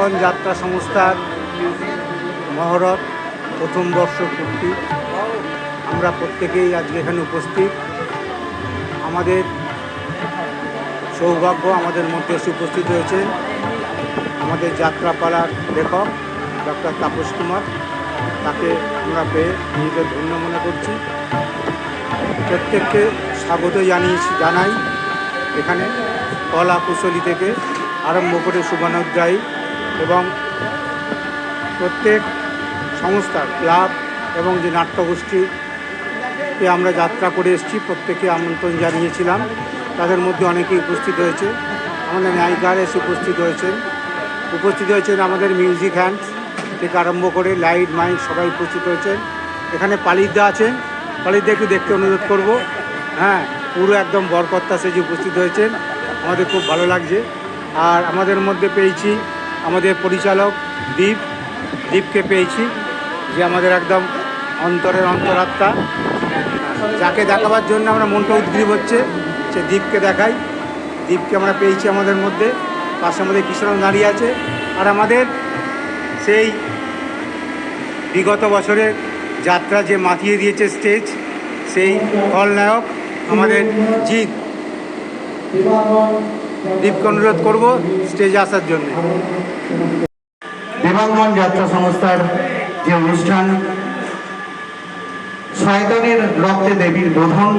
দেবাঙ্গন যাত্রা সংস্থার মহরত প্রথম বর্ষ পূর্তি। আমরা প্রত্যেকেই আজকে এখানে উপস্থিত। আমাদের সৌভাগ্য আমাদের মধ্যে এসে উপস্থিত হয়েছেন আমাদের যাত্রাপালার লেখক ডক্টর তাপস কুমার। তাকে আমরা পেয়ে নিজেদের ধন্য মনে করছি। প্রত্যেককে স্বাগত জানিয়েছি জানাই। এখানে কলা কুশলী থেকে আরম্ভ করে শুভানুদ্রায়ী এবং প্রত্যেক সংস্থা ক্লাব এবং যে নাট্যগোষ্ঠীকে আমরা যাত্রা করে এসেছি প্রত্যেকে আমন্ত্রণ জানিয়েছিলাম। তাদের মধ্যে অনেকেই উপস্থিত হয়েছে। আমাদের নায়িকার এসে উপস্থিত হয়েছেন। উপস্থিত হয়েছেন আমাদের মিউজিক হ্যান্ড থেকে আরম্ভ করে লাইট, মাইক সবাই উপস্থিত হয়েছেন। এখানে পালিদা আছেন। পালিদা একটু দেখতে অনুরোধ করব। হ্যাঁ পুরো একদম বরকর্তা সেজে উপস্থিত হয়েছেন, আমাদের খুব ভালো লাগছে। আর আমাদের মধ্যে পেয়েছি আমাদের পরিচালক দীপ, দীপকে পেয়েছি, যে আমাদের একদম অন্তরের অন্তরাত্মা। যাকে দেখাবার জন্য আমরা মনটা উদ্গ্রীব হচ্ছে, সে দীপকে দেখাই। দীপকে আমরা পেয়েছি আমাদের মধ্যে। পাশে আমাদের কৃষ্ণ দাঁড়িয়ে আছে। আর আমাদের সেই বিগত বছরের যাত্রা যে মাতিয়ে দিয়েছে স্টেজ, সেই খলনায়ক আমাদের জিৎ। দীপকে অনুরোধ করব স্টেজে আসার জন্য। দেবাঙ্গন যাত্রা সংস্থার যে অনুষ্ঠান, শয়তানের রক্তে দেবীর বোধন,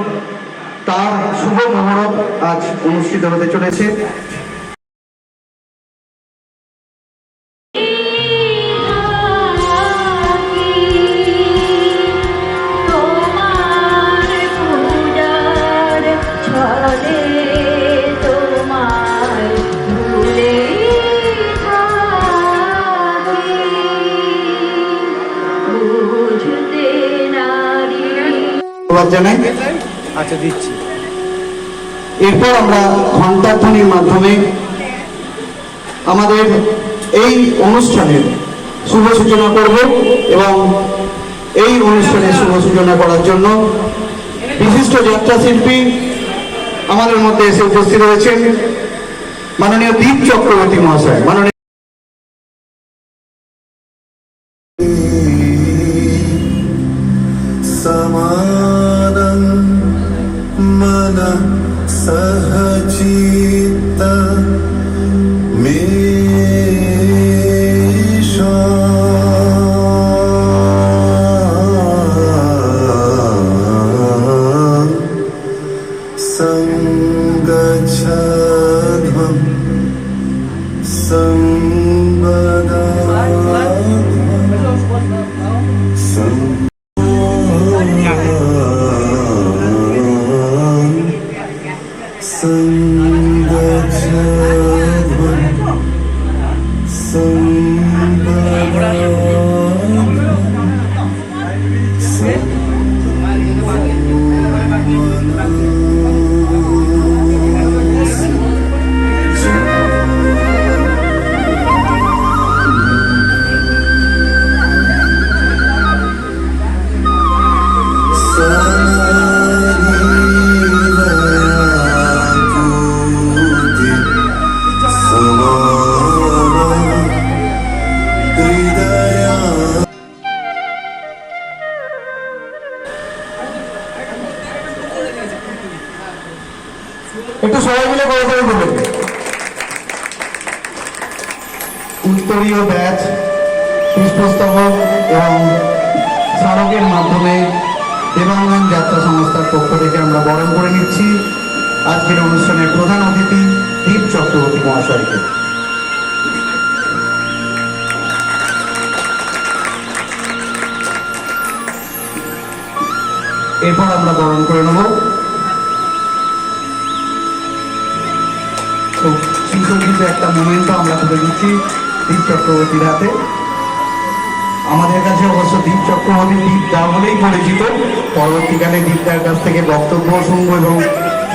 তার শুভ মহরত আজ অনুষ্ঠিত হতে চলেছে। জানাই। আচ্ছা দিচ্ছি। এরপর আমরা ঘণ্টাধ্বনির মাধ্যমে আমাদের এই অনুষ্ঠানের শুভ সূচনা করব এবং এই অনুষ্ঠানের শুভ সূচনা করার জন্য বিশিষ্ট যাত্রা শিল্পী আমাদের মধ্যে এসে উপস্থিত হয়েছেন মাননীয় দীপ চক্রবর্তী মহাশয়। মাননীয় একটু সবাই মিলে করে করে দেবেন উত্তরীয় ব্যাচ পুষ্পস্তবক এবং স্মারকের মাধ্যমে দেবাঙ্গন যাত্রা সংস্থার পক্ষ থেকে আমরা বরণ করে নিচ্ছি। আজকের অনুষ্ঠানের প্রধান অতিথি দীপ চক্রবর্তী মহাশয়কে। এরপর আমরা বরণ করে নেব। সুসজ্জিত একটা মোমেন্টও আমরা তুলে দিচ্ছি দীপ চক্রবর্তীর হাতে। আমাদের কাছে অবশ্য দীপ চক্রবর্তী দীপ দা বলেই পরিচিত। পরবর্তীকালে দীপদার কাছ থেকে বক্তব্য শুনব এবং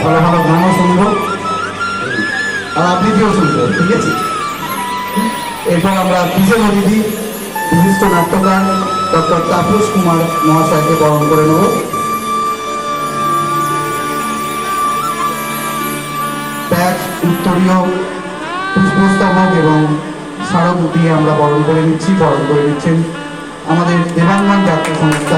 ভালো ভালো গানও শুনব। আর আবৃত্তিও শুনব, ঠিক আছে? এরপর আমরা বিশেষ অতিথি, বিশিষ্ট নাট্যকার ডক্টর তাপস কুমার মহাশয়কে বরণ করে নেব। উত্তরীয় পুষ্পস্তবক এবং স্মারক দিয়ে আমরা বরণ করে নিচ্ছি, বরণ করে নিচ্ছেন আমাদের দেবাঙ্গন জাতীয় সংস্থা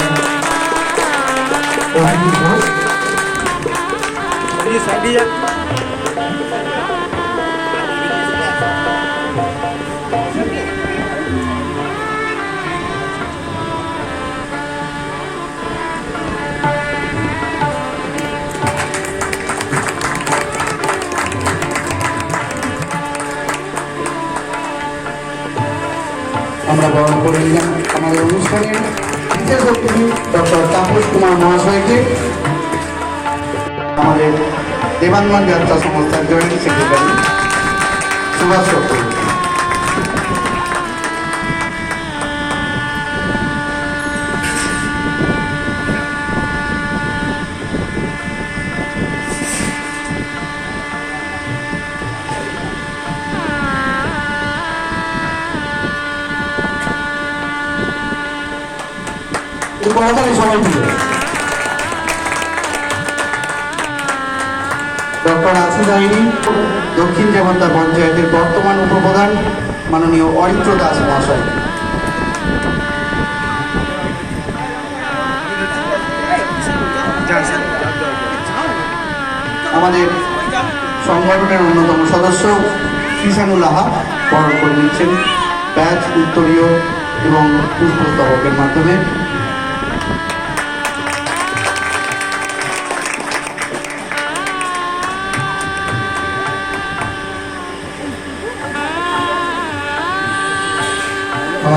আমরা বরণ করে নিলাম। আমাদের অনুষ্ঠানের বিশেষ অতিথি ডক্টর তাপস কুমার মহাশয়কে। আমাদের দেবাঙ্গন যাত্রা সংস্থার জয়েন্ট সেক্রেটারি সুভাষ চক্রবর্তী। করতালি সবাই মিলে ডক্টর আসিফ আইনি, দক্ষিণ জামান্তা পঞ্চায়েতের বর্তমান উপপ্রধান মাননীয় অরিত্র দাস মহাশয়। আমাদের সংগঠনের অন্যতম সদস্য কিষানুল আহা বরণ করে নিচ্ছেন ব্যাচ, উত্তরীয় এবং পুষ্পস্তবকের মাধ্যমে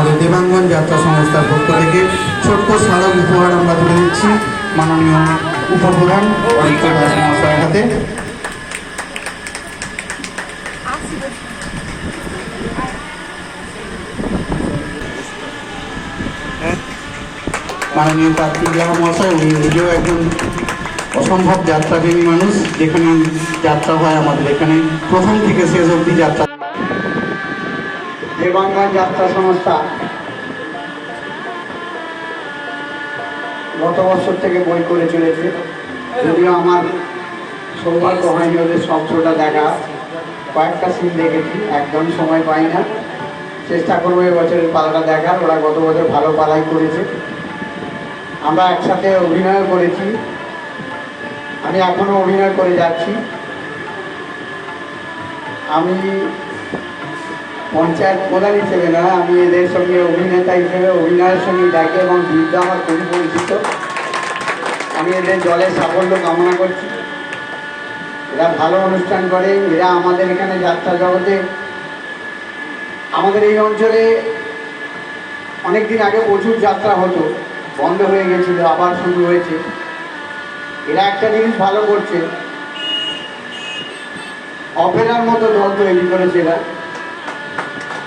আমাদের দেবাঙ্গন যাত্রা সংস্থার পক্ষ থেকে ছোট্ট স্মারক উপহার আমরা তুলে দিচ্ছি। মাননীয় উপপ্রধান হাতে। মাননীয় কার্তিক রাহা মহাশয়, উনি নিজেও একজন অসম্ভব যাত্রাপ্রেমী মানুষ, যেখানে যাত্রা হয় আমাদের এখানে। প্রথম থেকে শেষ অবধি যাত্রা দেবাঙ্গন যাত্রা সংস্থা। গত বছর থেকে বই করে চলেছে। যদিও আমার সৌভাগ্য হয়নি ওদের সব শোটা দেখা। কয়েকটা সিন দেখেছি, একদম সময় পাই না। চেষ্টা করব এবছরের পালাটা দেখার, ওরা গত বছর ভালো পালাই করেছে। আমরা একসাথে অভিনয় করেছি। আমি এখনও অভিনয় করে যাচ্ছি। আমি পঞ্চায়েত প্রধান হিসেবে না, আমি এদের সঙ্গে অভিনেতা হিসেবে, অভিনয়ের সঙ্গে ডাকি এবং বিদ্যা আমার খুবই পরিচিত। আমি এদের দলের সাফল্য কামনা করছি। এরা ভালো অনুষ্ঠান করে, এরা আমাদের এখানে যাত্রা জগতে। আমাদের এই অঞ্চলে অনেক দিন আগে প্রচুর যাত্রা হতো, বন্ধ হয়ে গেছিল, আবার শুরু হয়েছে। এরা একটা জিনিস ভালো করছে অপেরার মতো দল তৈরি করেছে এরা।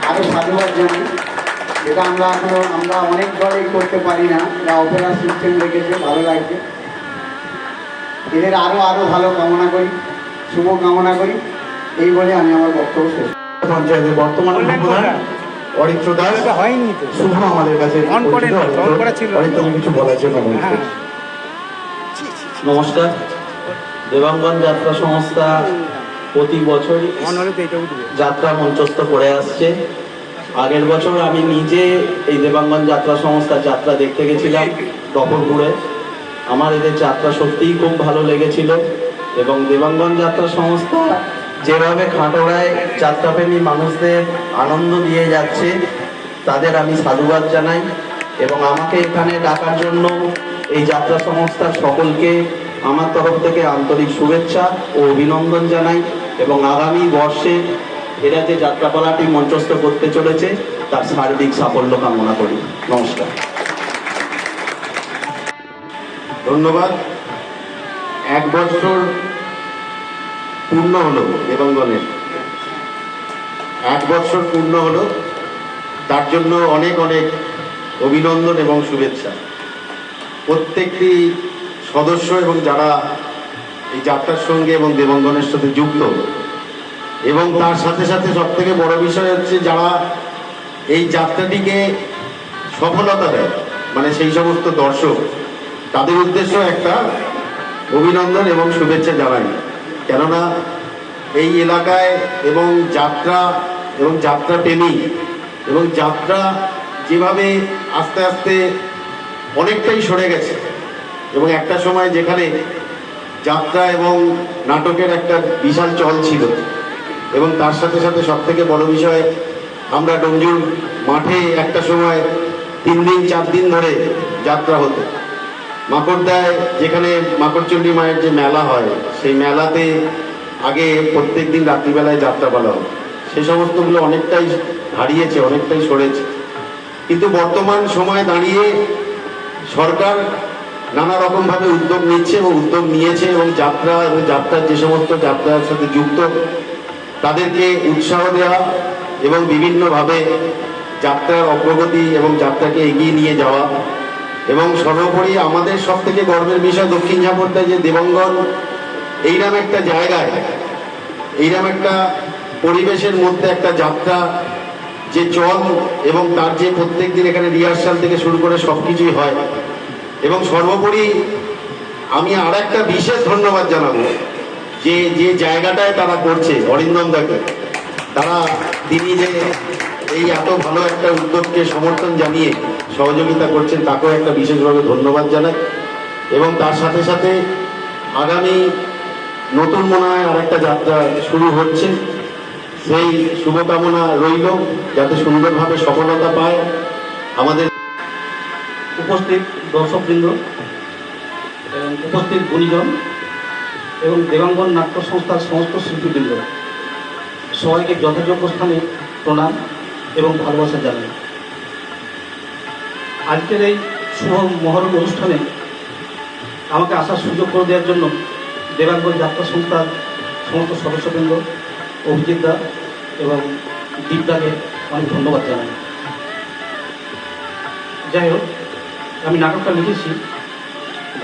আরও সাধুবাদ জানি যেটা আমরা এখনও আমরা অনেক দলেই করতে পারি না। এরা অপেরা সিস্টেম রেখেছে ভালো লাগছে। এদের আরও আরও ভালো কামনা করি শুভ কামনা করি। এই বলে আমি আমার বক্তব্য শেষ পঞ্চায়েতের বর্তমান অরিত্র দাস এটা হয়নি শুভ আমাদের কাছে। অরিত্র কিছু বলার জন্য হ্যাঁ। নমস্কার। দেবাঙ্গন যাত্রা সংস্থা প্রতি বছর যাত্রা মঞ্চস্থ করে আসছে। আগের বছর আমি নিজে এই দেবাঙ্গন যাত্রা সংস্থা যাত্রা দেখতে গেছিলাম দপরপুরে আমার এদের যাত্রা সত্যিই খুব ভালো লেগেছিল এবং দেবাঙ্গন যাত্রা সংস্থা যেভাবে খাটোড়ায় যাত্রাপ্রেমী মানুষদের আনন্দ দিয়ে যাচ্ছে তাদের আমি সাধুবাদ জানাই এবং আমাকে এখানে ডাকার জন্য এই যাত্রা সংস্থার সকলকে আমার তরফ থেকে আন্তরিক শুভেচ্ছা ও অভিনন্দন জানাই। এবং আগামী বর্ষে এরা যে যাত্রাপালাটি মঞ্চস্থ করতে চলেছে, তার সার্বিক সাফল্য কামনা করি। নমস্কার। ধন্যবাদ। এক বছর পূর্ণ হলো দেবাঙ্গনের। এক বছর পূর্ণ হলো, তার জন্য অনেক অনেক অভিনন্দন এবং শুভেচ্ছা। প্রত্যেকটি সদস্য এবং যারা এই যাত্রার সঙ্গে এবং দেবঙ্গনের সাথে যুক্ত। এবং তার সাথে সাথে সব থেকে বড় বিষয় হচ্ছে যারা এই যাত্রাটিকে সফলতা দেয় মানে সেই সমস্ত দর্শক, তাদের উদ্দেশ্য একটা, অভিনন্দন এবং শুভেচ্ছা জানাই। কেননা এই এলাকায় এবং যাত্রা এবং যাত্রা প্রেমী এবং যাত্রা যেভাবে আস্তে আস্তে অনেকটাই সরে গেছে। এবং একটা সময় যেখানে যাত্রা এবং নাটকের একটা বিশাল চল ছিল। এবং তার সাথে সাথে সব থেকে বড় বিষয়, আমরা ডোমজুর মাঠে একটা সময় তিন দিন, চার দিন ধরে যাত্রা হতো। মাকড়দায় যেখানে মাকড়চণ্ডী মায়ের যে মেলা হয়, সেই মেলাতে আগে প্রত্যেক দিন রাত্রিবেলায় যাত্রা বলা হয় সে সমস্তগুলো অনেকটাই হারিয়েছে, অনেকটাই সরেছে। কিন্তু বর্তমান সময়ে দাঁড়িয়ে সরকার নানা রকমভাবে উদ্যোগ নিচ্ছে এবং উদ্যোগ নিয়েছে এবং যাত্রা এবং যাত্রার যে সমস্ত যাত্রার সাথে যুক্ত, তাদেরকে উৎসাহ দেওয়া এবং বিভিন্নভাবে যাত্রার অগ্রগতি এবং যাত্রাকে এগিয়ে নিয়ে যাওয়া এবং সর্বোপরি আমাদের সব থেকে গর্বের বিষয় দক্ষিণ ঝাপড়টায় যে দেবঙ্গন এইরকম একটা জায়গায় এইরকম একটা পরিবেশের মধ্যে একটা যাত্রা, যে চল এবং তার যে প্রত্যেক দিন এখানে রিহার্সাল থেকে শুরু করে সব কিছুই হয়। এবং সর্বোপরি আমি আর একটা বিশেষ ধন্যবাদ জানাব যে যে জায়গাটায় তারা করছে অরিন্দম দাকে তারা তিনি যে এই এত ভালো একটা উদ্যোগকে সমর্থন জানিয়ে সহযোগিতা করছেন, তাকেও একটা বিশেষভাবে ধন্যবাদ জানাই। এবং তার সাথে সাথে আগামী নতুন মনে হয় আর একটা যাত্রা শুরু হচ্ছে। সেই শুভকামনা রইল, যাতে সুন্দরভাবে সফলতা পায়। আমাদের উপস্থিত দর্শকবৃন্দ, এবং উপস্থিত গুণীজন, এবং দেবাঙ্গন নাট্য সংস্থার সমস্ত শিল্পীবৃন্দ। সবাইকে যথাযোগ্য স্থানে প্রণাম এবং ভালোবাসা জানাই। আজকের এই শুভ মহরম অনুষ্ঠানে আমাকে আসার সুযোগ করে দেওয়ার জন্য দেবাঙ্গন যাত্রা সংস্থার সমস্ত সদস্যবৃন্দ, অভিজিৎ দা এবং দীপদাকে অনেক ধন্যবাদ জানাই। যাই হোক আমি নাটকটা লিখেছি।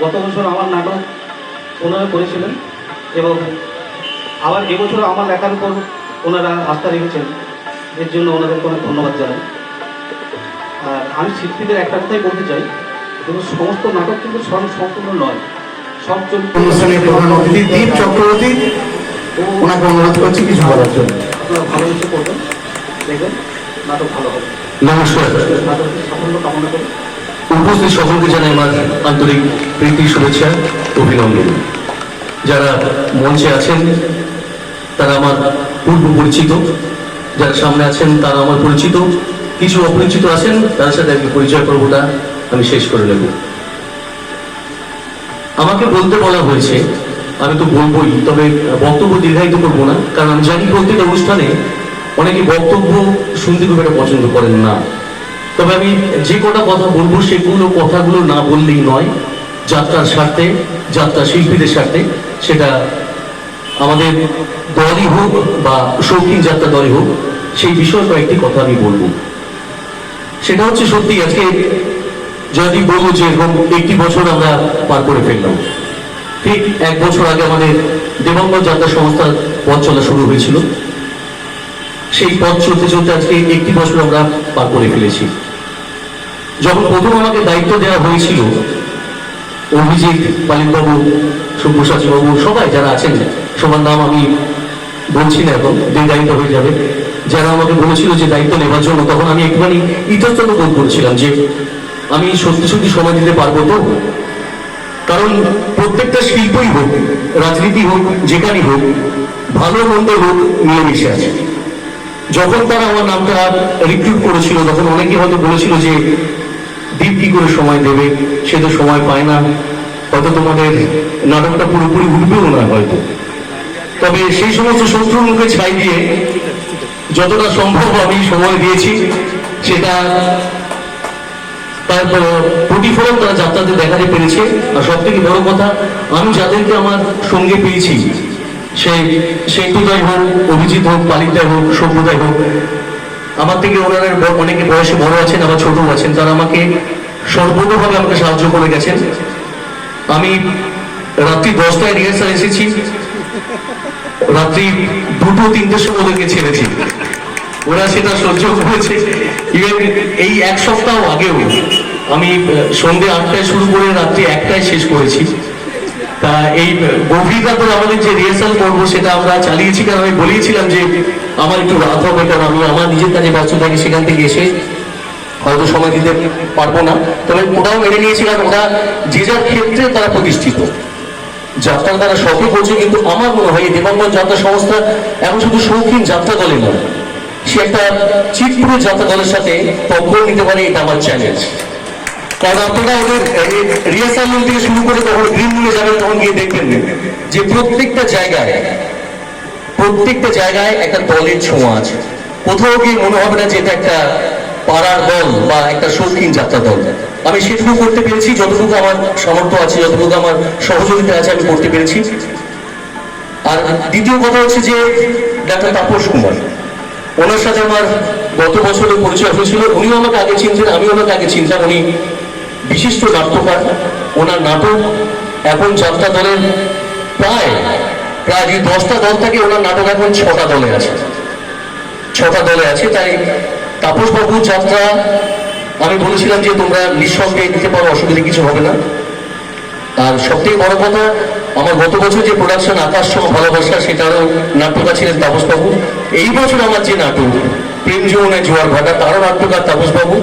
গত বছর আমার নাটক ওনারা করেছিলেন এবং আবার এবছর আমার লেখার উপর ওনারা আস্থা রেখেছেন। এর জন্য ওনাদেরকে অনেক ধন্যবাদ জানাই। আর আমি শিল্পীদের একটা কথাই বলতে চাই কিন্তু সমস্ত নাটক কিন্তু স্বয়ং সম্পূর্ণ নয়। সব চরিত্র অনুষ্ঠানের প্রধান অতিথি দীপ চক্রবর্তী। ওনাকে অনুরোধ করছি কিছু বলার জন্য। আপনারা ভালোবেসে করবেন দেখবেন নাটক ভালো হবে। নমস্কার। নাটকের সাফল্য কামনা করি। উপস্থিত সকলকে জানাই আমার আন্তরিক প্রীতি, শুভেচ্ছা, অভিনন্দন। যারা মঞ্চে আছেন, তারা আমার পূর্ব পরিচিত। যারা সামনে আছেন, তারা আমার পরিচিত। কিছু অপরিচিত আছেন তার সাথে আজকে পরিচয় পর্বটা আমি শেষ করে নেব। আমাকে বলতে বলা হয়েছে, আমি তো বলবোই, তবে বক্তব্য দীর্ঘায়িত করব না, কারণ আমি জানি প্রত্যেক অনুষ্ঠানে অনেকে বক্তব্য শুনতে খুব একটা পছন্দ করেন না। তবে আমি যে কটা কথা বলব সেগুলো কথাগুলো না বললেই নয়। যাত্রার স্বার্থে, যাত্রা শিল্পীদের স্বার্থে, সেটা আমাদের দলই হোক বা শৌখিন যাত্রা দলই হোক, সেই বিষয়ে কয়েকটি কথা আমি বলব। সেটা হচ্ছে সত্যি, আজকে যদি বলব যে এরকম একটি বছর আমরা পার করে ফেললাম। ঠিক এক বছর আগে আমাদের দেবঙ্গন যাত্রা সংস্থার পথ চলা শুরু হয়েছিল। সেই পথ চলতে চলতে আজকে একটি বছর আমরা পার করে ফেলেছি। যখন প্রথম আমাকে দায়িত্ব দেওয়া হয়েছিল, অভিজিৎ, পালিতবাবু, সব্যসাচী সবাই যারা আছেন, সবার নাম আমি বলছি না এখন দীর্ঘায়িত হয়ে যাবে, যারা আমাকে বলেছিল যে দায়িত্ব নেবার জন্য, তখন আমি একটুখানি ইতস্তত বোধ করছিলাম যে আমি সত্যি সত্যি সময় দিতে পারব তো। কারণ প্রত্যেকটা শিল্পই হোক, রাজনীতি হোক, যেখানেই হোক, ভালো মন্দ হোক, মিলেমিশে আছে। যখন তারা আমার নামটা রিক্রুট করেছিল তখন অনেকে হয়তো বলেছিল যে দীপ কি করে সময় দেবে? সে তো সময় পায় না। হয়তো তোমাদের নাটকটা পুরোপুরি উঠবেও না হয়তো। তবে সেই সমস্ত শত্রুর মুখে ছাই দিয়ে যতটা সম্ভব আমি সময় দিয়েছি সেটা তার আহ, প্রতিফলন তারা যাত্রাতে দেখাতে পেরেছে। আর সব থেকে বড় কথা আমি যাদেরকে আমার সঙ্গে পেয়েছি সেই সেতুদাই হোক, অভিজিৎ হোক পালিতাই হোক, সভ্যতাই হোক, আমার থেকে ওনারা অনেকে বয়সে বড় আছেন, আবার ছোট আছেন, তারা আমাকে সর্বতভাবে আমাকে সাহায্য করে গেছেন। আমি রাত্রি দশটায় রিহার্সাল এসেছি, রাত্রি দুটো, তিনটের সময় ওদেরকে ছেড়েছি। ওরা সেটা সহ্য করেছে। ইভেন এই এক সপ্তাহ আগেও আমি সন্ধ্যে আটটায় শুরু করে রাত্রি একটায় শেষ করেছি। তা এই গভীর রাতের আমাদের যে রিহার্সাল করব সেটা আমরা চালিয়েছি, কারণ আমি বলেইছিলাম যে আমার একটু রাত হবে, কারণ আমি আমার নিজের কাজে ব্যস্ত থাকি, সেখান থেকে এসে হয়তো সময় দিতে পারব না। তবে ওটাও মেনে নিয়েছি, কারণ ওরা যে যার ক্ষেত্রে তারা প্রতিষ্ঠিত। যাত্রা তারা সফল করছে কিন্তু আমার মনে হয় এই দেবাঙ্গন যাত্রা সংস্থা এখন শুধু শৌখিন যাত্রা দলে নয়, সে একটা চিটপুরের যাত্রা দলের সাথে টক্কর নিতে পারে, এটা আমার চ্যালেঞ্জ কারণ আপনারা ওদের রিহার্সাল রুম থেকে শুরু করে তখন গ্রিন রুমে যাবেন, তখন গিয়ে দেখবেন যে প্রত্যেকটা জায়গায় প্রত্যেকটা জায়গায় একটা দলের ছোঁয়া আছে। কোথাও গিয়ে মনে হবে না যে এটা একটা পাড়ার দল বা একটা শৌখিন যাত্রা দল। আমি সেটুকু করতে পেরেছি, যতটুকু আমার সামর্থ্য আছে, যতটুকু আমার সহযোগিতা আছে, আমি করতে পেরেছি। আর দ্বিতীয় কথা হচ্ছে যে, ডাক্তার তাপস কুমার। ওনার সাথে আমার গত বছরের পরিচয় হয়েছিল। উনিও আমাকে আগে চিনতেন আমি ওনাকে আগে চিনতাম। উনি বিশিষ্ট নাট্যকার, ওনার নাটক এখন যাত্রা দলের প্রায় প্রায় যে দশটা দল থাকে, ওনার নাটক এখন ছটা দলে আছে। ছটা দলে আছে, তাই তাপস বাবুর যাত্রা আমি বলেছিলাম যে তোমরা নিঃসন্দেহে দিতে পারো, অসুবিধা কিছু হবে না। আর সবথেকে বড় কথা, আমার গত বছর যে প্রোডাকশন আকাশ সহ ভালোবাসা, সেটারও নাট্যকার ছিলেন তাপসবাবু। এই বছর আমার যে নাটক প্রেম যৌবনের জোয়ার ভাটা, তারও নাট্যকার তাপসবাবু।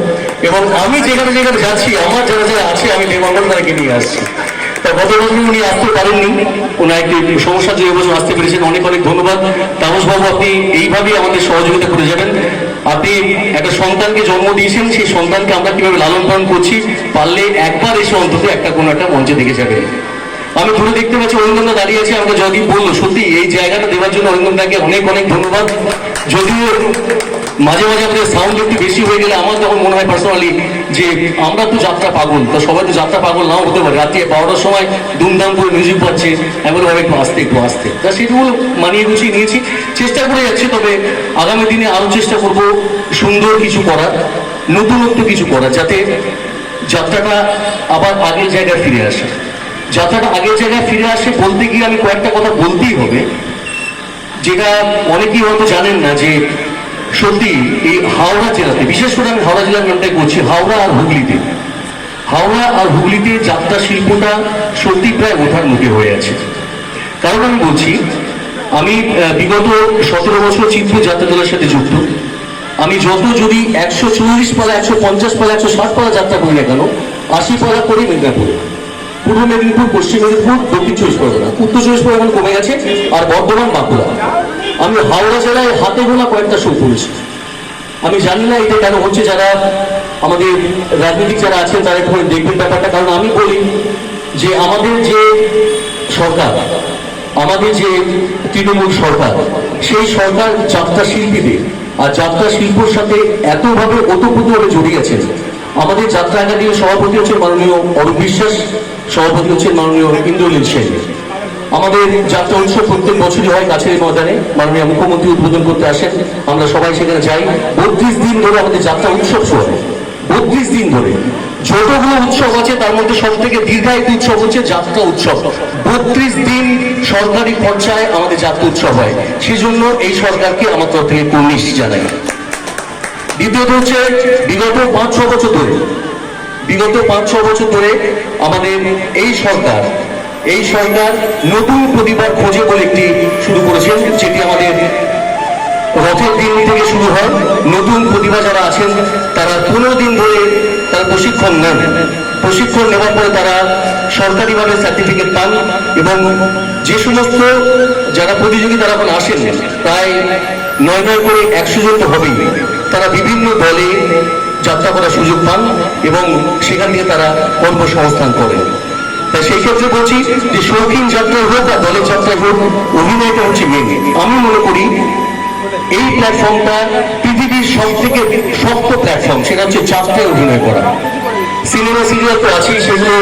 এবং আমি যেখানে যেখানে যাচ্ছি, আমার যারা যারা আছে, আমি দেবাঙ্গন তাদেরকে নিয়ে আসছি। তা গত বছর উনি আসতে পারেননি। ওনার একটি সমস্যার জন্য এবছর আসতে পেরেছেন, অনেক অনেক ধন্যবাদ। তাপসবাবু আপনি এইভাবেই আমাদের সহযোগিতা করে যাবেন। আপনি একটা সন্তানকে জন্ম দিয়েছেন, সেই সন্তানকে আমরা কীভাবে লালন পালন করছি, পারলে একবার এসে অন্তত একটা কোনো একটা মঞ্চে দেখে যাবেন। আমি দূরে দেখতে পাচ্ছি অরিন্দমদা দাঁড়িয়ে আছে, আমাকে জয়দীপ বলল। সত্যি, এই জায়গাটা দেওয়ার জন্য অরিন্দমদাকে অনেক অনেক ধন্যবাদ। যদিও মাঝে মাঝে আমাদের সাউন্ড একটু বেশি হয়ে গেলে আমার তখন মনে হয় পার্সোনালি যে আমরা তো যাত্রা পাগল, তো সবাই তো যাত্রা পাগল নাও হতে পারে। রাত্রে বারোটার সময় দুমদাম করে মিউজিক পাচ্ছে, আমি বললাম একটু আসতে একটু আসতে। তা সেগুলো মানিয়ে গুছিয়ে নিয়েছি। চেষ্টা করে যাচ্ছি, তবে আগামী দিনে আরও চেষ্টা করব সুন্দর কিছু করার, নতুনত্ব কিছু করার, যাতে যাত্রাটা আবার আগের জায়গায় ফিরে আসে। যাত্রাটা আগের জায়গায় ফিরে আসে বলতে গিয়ে আমি কয়েকটা কথা বলতেই হবে, যেটা অনেকেই হয়তো জানেন না যে সত্যি, এই হাওড়া জেলাতে, বিশেষ করে আমি হাওড়া জেলার নামটাই করছি হাওড়া আর হুগলিতে, হাওড়া আর হুগলিতে যাত্রা শিল্পটা সত্যি প্রায় ওঠার মুখে হয়ে আছে। কারণ আমি বলছি, আমি বিগত সতেরো বছর চিত্র যাত্রা দলের সাথে যুক্ত। আমি যত যদি একশো চল্লিশ পালা, একশো পঞ্চাশ পালা, একশো ষাট পালা যাত্রা করি না কেন, আশি পালা করি মেদিনীপুরে। পূর্ব মেদিনীপুর, পশ্চিম মেদিনীপুর, দক্ষিণ চব্বিশ পরগনা। উত্তর চব্বিশ পরগনা কমে গেছে, আর বর্ধমান বাঁকুড়া। আমি হাওড়া জেলায় হাতে গোনা কয়েকটা শো করেছি। আমি জানি না এটা কেন হচ্ছে যারা আমাদের রাজনৈতিক যারা আছেন, তারা একটু দেখবেন ব্যাপারটা। কারণ আমি বলি যে আমাদের যে সরকার, আমাদের যে তৃণমূল সরকার, সেই সরকার যাত্রা শিল্পীদের আর যাত্রা শিল্পর সাথে এতভাবে ওতপ্রোতভাবে জড়িয়ে আছেন। আমাদের যাত্রা একাডেমির সভাপতি হচ্ছেন মাননীয় অরূপ বিশ্বাস, সভাপতি হচ্ছেন মাননীয় ইন্দ্রলীল সেন। আমাদের যাত্রা উৎসব প্রত্যেক বছরই হয় কাছের ময়দানে। মাননীয় মুখ্যমন্ত্রী উদ্বোধন করতে আসেন। আমরা সবাই সেখানে যাই। বত্রিশ দিন ধরে আমাদের যাত্রা উৎসব চলে বত্রিশ দিন ধরে। যতগুলো উৎসব আছে, তার মধ্যে সব থেকে দীর্ঘায়িত উৎসব হচ্ছে যাত্রা উৎসব। বত্রিশ দিন সরকারি খরচায় আমাদের যাত্রা উৎসব হয়। সেজন্য এই সরকারকে আমার তরফ থেকে কুর্নিশ জানাই। দ্বিতীয়ত হচ্ছে, বিগত পাঁচ ছ বছর ধরে, বিগত পাঁচ ছ বছর ধরে আমাদের এই সরকার এই সরকার নতুন প্রতিভার খোঁজে বলে একটি শুরু করেছেন, যেটি আমাদের রথের দিন থেকে শুরু হয়। নতুন প্রতিভা যারা আছেন, তারা পনেরো দিন ধরে তারা প্রশিক্ষণ নেন। প্রশিক্ষণ নেওয়ার পরে তারা সরকারিভাবে সার্টিফিকেট পান এবং যে সমস্ত যারা প্রতিযোগী তারা এখন আসেন, প্রায় নয় নয় করে একশো জন তো হবেই। তারা বিভিন্ন দলে যাত্রা করার সুযোগ পান এবং সেখান থেকে তারা কর্মসংস্থান করেন। তাই সেই ক্ষেত্রে বলছি যে শৌখিন যাত্রা হোক আর দলের যাত্রা হোক, অভিনয়টা হচ্ছে মেন আমি মনে করি এই প্ল্যাটফর্মটা পৃথিবীর সব থেকে শক্ত প্ল্যাটফর্ম সেটা হচ্ছে যাত্রায় অভিনয় করা। সিনেমা সিরিয়াল তো আছেই, সেগুলো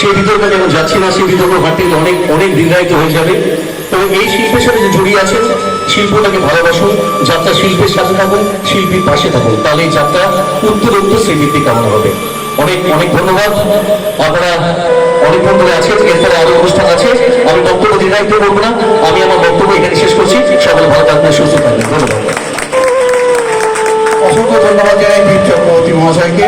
সেই বিতর্কে যখন যাচ্ছি না, সেই বিতর্ক হাঁটতে অনেক অনেক দীর্ঘায়িত হয়ে যাবে। তবে এই শিল্পের সাথে যে জড়িয়ে আছেন, শিল্পটাকে ভালোবাসুন, যাত্রা শিল্পের সাথে থাকুন, শিল্পীর পাশে থাকুন তাহলে এই যাত্রা উত্তর উত্তর শ্রীবৃদ্ধি কামনা হবে। অনেক অনেক ধন্যবাদ। আপনারা অনেকক্ষণ ধরে আছেন, এরপরে আরও অনুষ্ঠান আছে। আমি বক্তব্য দীর্ঘায়িত করব না। আমি আমার বক্তব্য এখানে শেষ করছি। সকলে ভালো থাকবেন, সুস্থ থাকবেন। ধন্যবাদ। অসংখ্য ধন্যবাদ জানাই বীর চক্রবর্তী মহাশয়কে।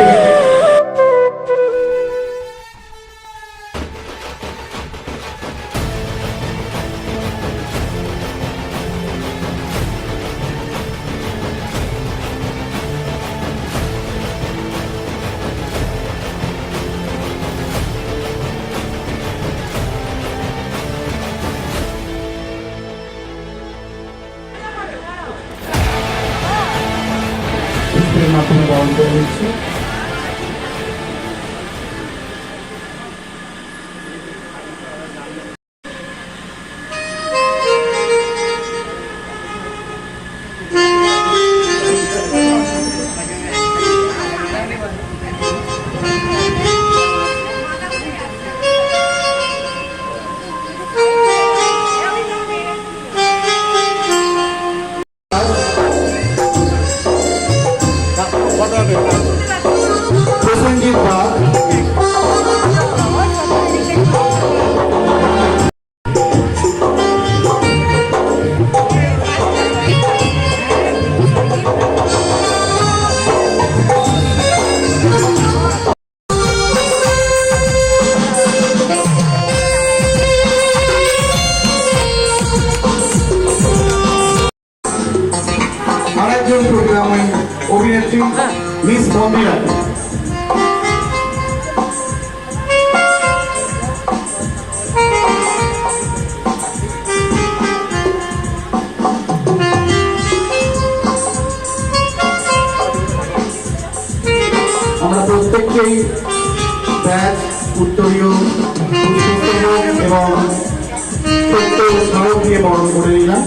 আমরা প্রত্যেককেই ব্যাগ উত্তরীয় এবং সত্য স্মারক দিয়ে বরণ করে নিলাম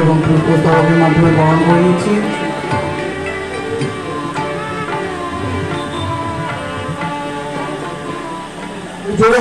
এবং পুষ্পস্তবকের মাধ্যমে বহন করে নিচ্ছি। জোরে